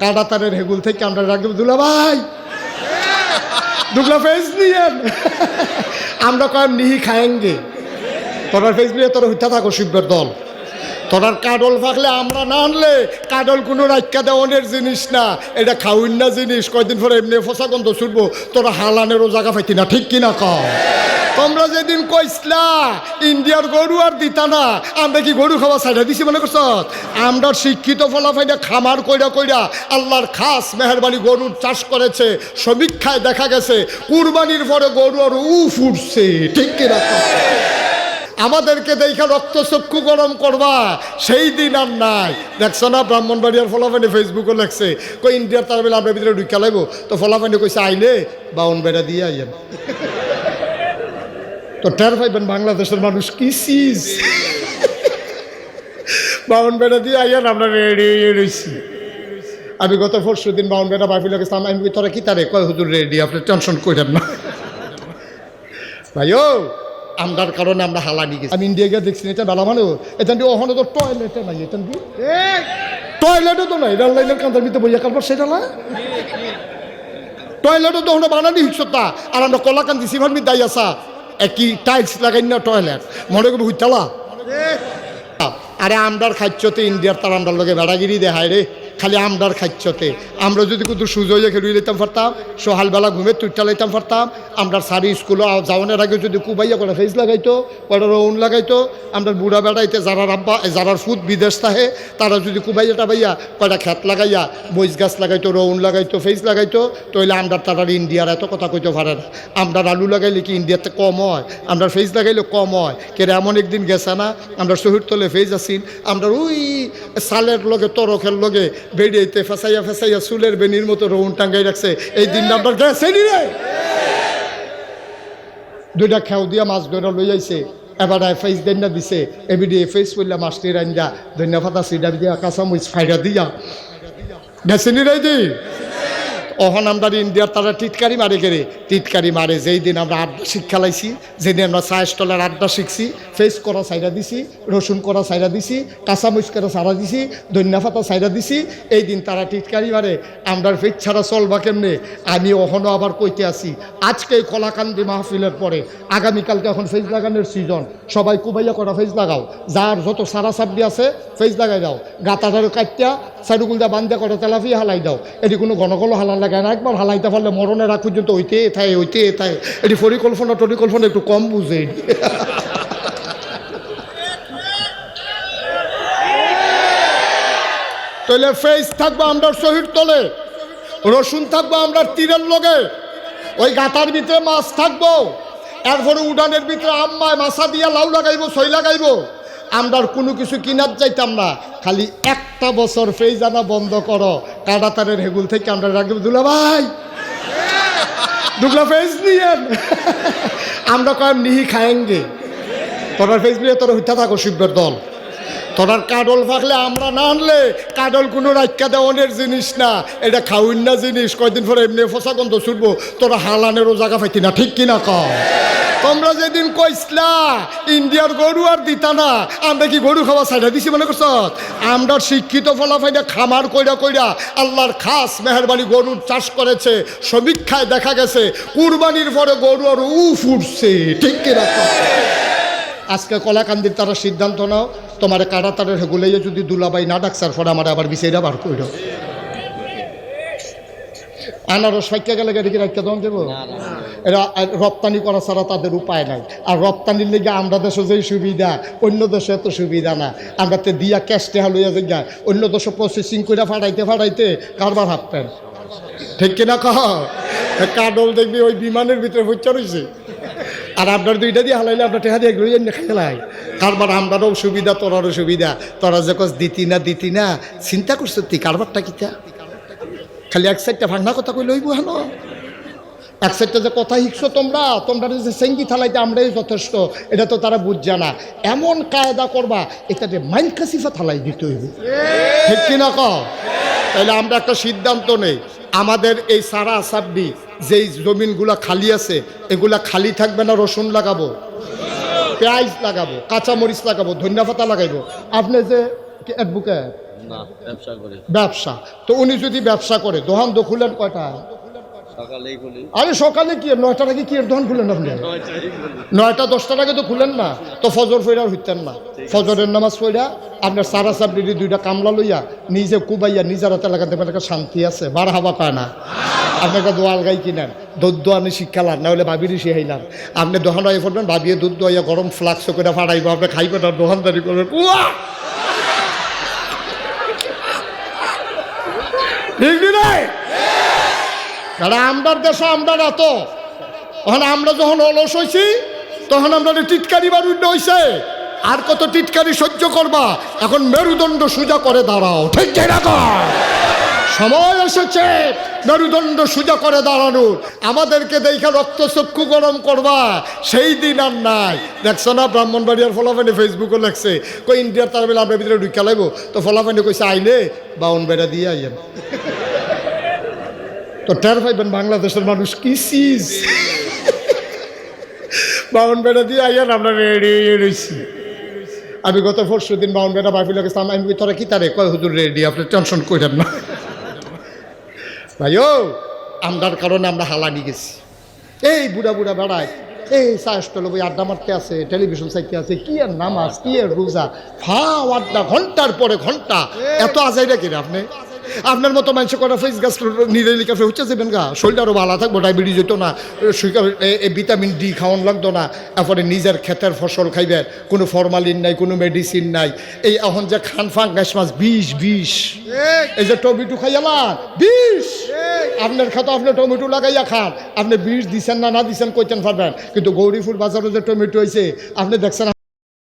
কাটাতারের হেগুল থেকে আমরা রাখব দুলা ভাই। দুগলা ফেস নিয়েন। আমরা কয়েন নিহি খায়েঙ্গে। তোরার ফেস নিয়ে তোরা হইতা থাকো শিববের দল। তোরার কাডল ফাকলে আমরা না আনলে, কাডল কোনো রাখা দেওয়ানের জিনিস না। এটা খাউন না জিনিস। কয়দিন পরে এমনি ফসা গন্ধ ছুটবো। তোরা হালানেরও জায়গা পাইতি না, ঠিক কিনা কও? তোমরা যেদিন কইসলা, ইন্ডিয়ার গরু আর দিতা না, আমরা কি গরু খাওয়া সাইডা দিছি মনে করছ? আমরা শিক্ষিত ফলাফাইনা খামার কইরা কইরা আল্লাহর খাস মেহরবানি গরুর চাষ করেছে, সমীক্ষায় দেখা গেছে, কুরবানির পরে গরু আর উফ উঠছে, ঠিক কিনা? আমাদেরকে দেখা রক্ত চক্ষু গরম করবা, সেই দিন আর নাই। দেখছ না, ব্রাহ্মণবাড়িয়ার ফলাফানি ফেসবুকে লেখছে, কই ইন্ডিয়ার তার বেলা আমরা ভিতরে ঢুকা লাগবো? তো ফলাফানি কইছে, আইলে বাউন বেড়া দিয়ে আইয়েন। তো টের পাইবেন বাংলাদেশের মানুষ কি চিজ বাউন বেড়া দিয়ে আইয়েন আমরা রেডি রয়েছি আমি গত পরশু দিন বাউন বেড়া বাইফিলে গেছিলাম, আমি তোরা কি তারে? কয়, হুজুর রেডি আপনি টেনশন করেন না। ভাইও আমরার কারণে আমরা হালানি গেছি। আমি ইন্ডিয়া গিয়ে দেখছি, এটা বেলা মানে এখান দিয়ে ওখানে তো টয়লেটে নাই এখান দিয়ে টয়লেটও তো নাই রেল লাইনের কান্তার ভিতরে বইয়া কারবার সেটা না? টয়লেটও তো ওখানে বানানি হিসতা আর আমরা কলাকান্দি সিভার মিদ দাই আসা একই টাইলস লাগাই না টয়লেট মনে করব হুইতালা আরে আমরার খাচ্ছতে ইন্ডিয়ার তার আমরার লোকে বেড়াগিরি দেখায় রে। খালি আমরার খাচ্ছতে। আমরা যদি কিন্তু সুজয়ে খেলুই লইতাম পারতাম সকালবেলা ঘুমে তুইটা লাইতাম পারতাম আমরা সারি স্কুলে যাওয়ানোর আগে যদি কুবাইয়া করে ফেস লাগাইতো কয়টা রৌন লাগাইতো আমরা বুড়া বেড়াইতে যারা রাব্বা যারার ফুট বিদেশ থাহে তারা যদি কুবাইয়া টাবাইয়া কয়টা খেত লাগাইয়া বইজ গাছ লাগাইতো, রৌন লাগাইতো ফেস লাগাইতো, তইলে আমরা তারা ইন্ডিয়ার এত কথা কইতে পারে না। আমরা আলু লাগাইলে কি ইন্ডিয়াতে কম হয়? আমরা ফেস লাগাইলে কম হয়। কেরে এমন একদিন গেছে না আমরা শহীদ তলে ফেজ আছি আমরা ওই সালের লগে তরকের লগে বেরিয়েতে ফেসাইয়া ফেসাইয়া চুলের বেনির মতো রৌন টাঙ্গাই রাখছে। এই দিন নাম্বার গেছে নি দুইটা খেউ দিয়া মাছ ধরা লই আইছে। এবার ফেস দেন না দিছে। এবিডি ফেস করলে মাছটি রাঞ্জা ধন্যবাদ ফাতা সিডা দিয়া কাঁচামরিচ ফাইরা দিয়া। গেছে নি রে অহন আমরা ইন্ডিয়ার তারা টিটকারি মারে গেলে টিটকারি মারে। যেই দিন আমরা আড্ডা শিক্ষা লাইছি যেদিন আমরা চা স্টলের আড্ডা শিখছি ফেস করা সাইডা দিছি, রসুন করা সাইডা দিছি, কাঁচামরিচ করা সারা দিছি, ধন্যা ফাতা সাইডা দিছি, এই দিন তারা টিটকারি মারে। আমরা ফেস ছাড়া চলবা কেমনে? আমি অহনও আবার কইতে আসি আজকে কলাকান্দি মাহফিলের পরে, আগামীকালকে এখন ফেস লাগানোর সিজন সবাই কুবাইয়া করা ফেস লাগাও। যার যত সারা সাবডি আছে ফেস লাগাই দাও। গাতাটারও কাটিয়া সাইডুগুলদা বান্ধা করে তেলাফি হালাই দাও। এটি কোনো ঘনকল হালান লাগে না, একবার হালাইতে পারলে মরণের আগ পর্যন্ত ওইতে থাকে ওইতে থাকে এটি পরিকল্পনা, টরিকল্পনা একটু কম বুঝে। তাহলে ফেস থাকব আমরা শহীদ তলে, রসুন থাকব আমরা তীরের লগে, ওই গাতার ভিতরে মাছ থাকব, এরপরে উডানের ভিতরে আম্মায় মাছা দিয়া লাউ লাগাইবো, সই লাগাইবো। আমরা কোনো কিছু কিনার যাইতাম না। খালি একটা বছর ফেজ আনা বন্ধ করো। কাটাতারের হেগুল থেকে আমরা রাখব দুলা ভাই। দুগলা ফেজ নিয়েন। আমরা কয়েন নিহি খায়েঙ্গে তোরার ফেজ নিয়ে তোরা হইতা থাকো শিববের দল। তোরার কাডল ফাকলে আমরা না আনলে কাডল কোনো রাখা দেওয়ানের জিনিস না। এটা খাউন না জিনিস। কয়দিন পরে এমনি ফসা গন্ধ ছুটবো। তোরা হালানেরও জায়গা পাইতি না। ঠিক কিনা কও? তোমরা যেদিন কইসলা, ইন্ডিয়ার গরু আর দিতা না, আমরা কি গরু খাওয়া সাইডা দিছি মনে করছ? আমরা শিক্ষিত ফলাফাইনা খামার কইরা কইরা আল্লাহর খাস মেহরবানি গরুর চাষ করেছে, সমীক্ষায় দেখা গেছে, কুরবানির পরে গরু আর উফ উঠছে, ঠিক কিনা আজকে কলাকান্দির তারা সিদ্ধান্ত নাও, তোমার কাটা তারের হেগুলাইয়া যদি দুলাবাই না ডাকসার পরে আমার আবার বিষয়টা বার কইর। আনারস ফাইকা গেলে গাড়ি কি রাখতে দম দেবো? এরা রপ্তানি করা ছাড়া তাদের উপায় নাই। আর রপ্তানির লেগে আমরা দেশে যেই সুবিধা অন্য দেশে এত সুবিধা না। আমরা তো দিয়া ক্যাশটে হালুইয়া যাই অন্য দেশে প্রসেসিং করে ফাটাইতে ফাটাইতে কারবার হাঁটতেন ঠিক কিনা কহ? কাডল দেখবি ওই বিমানের ভিতরে হচ্ছে রয়েছে আর আপনার দুইটা দিয়ে হালাইলে আপনার টেহা দিয়ে এগুলো এমনি খেলাই কারবার আমরারও সুবিধা তোরারও সুবিধা। তোরা যে কস দিতি না দিতি না চিন্তা করছ তুই কারবারটা কিতা? খালি এক সাইডটা ভাঙনা কথা কই লইব হেন? এক সাইডটা যে কথা শিখছো তোমরা তোমরা যে সেঙ্গি থালাইতে আমরাই যথেষ্ট, এটা তো তারা বুঝছে না। এমন কায়দা করবা এটাতে মাইন কাসিফা থালাই দিতে হইব। ঠিক কিনা ক তাহলে আমরা একটা সিদ্ধান্ত নেই। আমাদের এই সারা সাবডি যেই জমিনগুলা খালি আছে, এগুলা খালি থাকবে না রসুন লাগাবো, পেঁয়াজ লাগাবো, কাঁচামরিচ লাগাবো, ধনিয়া পাতা লাগাইবো। আপনি যে অ্যাডভোকেট না ব্যবসা করি। ব্যবসা। তো উনি যদি ব্যবসা করে দোকান তো খুলেন কয়টা সকালেই খুলি। আরে সকালে কি নয়টার আগে কি দোকান খুলেন আপনি? নয়টা দশটার আগে তো খুলেন না? তো ফজর ফইরা হইতেন না। ফজরের নামাজ পড়া আপনার সারা সাবডিটি দুইটা কামলা লইয়া নিজে কুবাইয়া নিজের হাতে লাগাতে পারে শান্তি আছে বার হাবা পায় না। আপনি একটা দোয়াল গাই কিনেন। দুধ দোয়ানি শিক্ষালার না হলে ভাবির শিখাইলাম আপনি দোকান হয়ে পড়বেন ভাবিয়ে দুধ দোয়াইয়া গরম ফ্লাক্স করে ফাটাইব আপনি খাইবেন আর দোকানদারি করবেন। উয়া! ঠিক নাই? কারণ আমরার দেশে আমরা এত তখন আমরা যখন অলস হয়েছি তখন আমরা টিটকারি বারুণ্য হয়েছে আর কত টিটকারি সহ্য করবা? এখন মেরুদণ্ড সোজা করে দাঁড়াও। ঠিক যেরকম সময় এসেছে, মেরুদণ্ড সোজা করে দাঁড়ানোর আমাদেরকে দেখে রক্ত চক্ষু গরম করবা, সেই দিন আর নাই। দেখছ না, ব্রাহ্মণবাড়িয়ার ফলাফানি ফেসবুকে লেখছে। কই, ইন্ডিয়ার তার বেলা আমরা ভিতরে ঢুকে লাগবো? তো ফলাফানি কইছে আইলে বাউন বেড়া দিয়ে আইয়েন। তো টের পাইবেন বাংলাদেশের মানুষ কি চিজ বাউন বেড়া দিয়ে আইয়ান, আমরা রেডি রয়েছি আমি গত পরশু দিন বাউন বেড়া গেছিলাম, আমি তোরা কি তারে? কয়, হুজুর রেডি আপনি টেনশন করেন না। ভাইও আমরার কারণে আমরা হালানি গেছি। এই বুড়া বুড়া বেড়ায় এই সাহসটল বই আড্ডা মারতে আছে টেলিভিশন চাইতে আছে কি আর নামাজ কি আর রোজা। ফাও আড্ডা ঘণ্টার পরে ঘণ্টা। এত আজাইরা কিনা আপনি? আপনার মতো মানুষ করা ফেস গাছ নিরেলি কাফে হচ্ছে যাবেন গা? শরীরটা আরও ভালো থাকব ডায়াবেটিস যেত না ভিটামিন ডি খাওয়ান লাগতো না তারপরে নিজের ক্ষেতের ফসল খাইবে কোনো ফরমালিন নাই কোনো মেডিসিন নাই। এই এখন যে খান ফান গ্যাস মাছ বিষ বিষ। এই। যে টমেটো খাইয়ালাম বিষ। আপনার খাতো আপনি টমেটো লাগাইয়া খান। আপনি বীজ দিচ্ছেন না না দিচ্ছেন কইতেন পারবেন। কিন্তু গৌরীপুর বাজারও যে টমেটো হয়েছে আপনি দেখছেন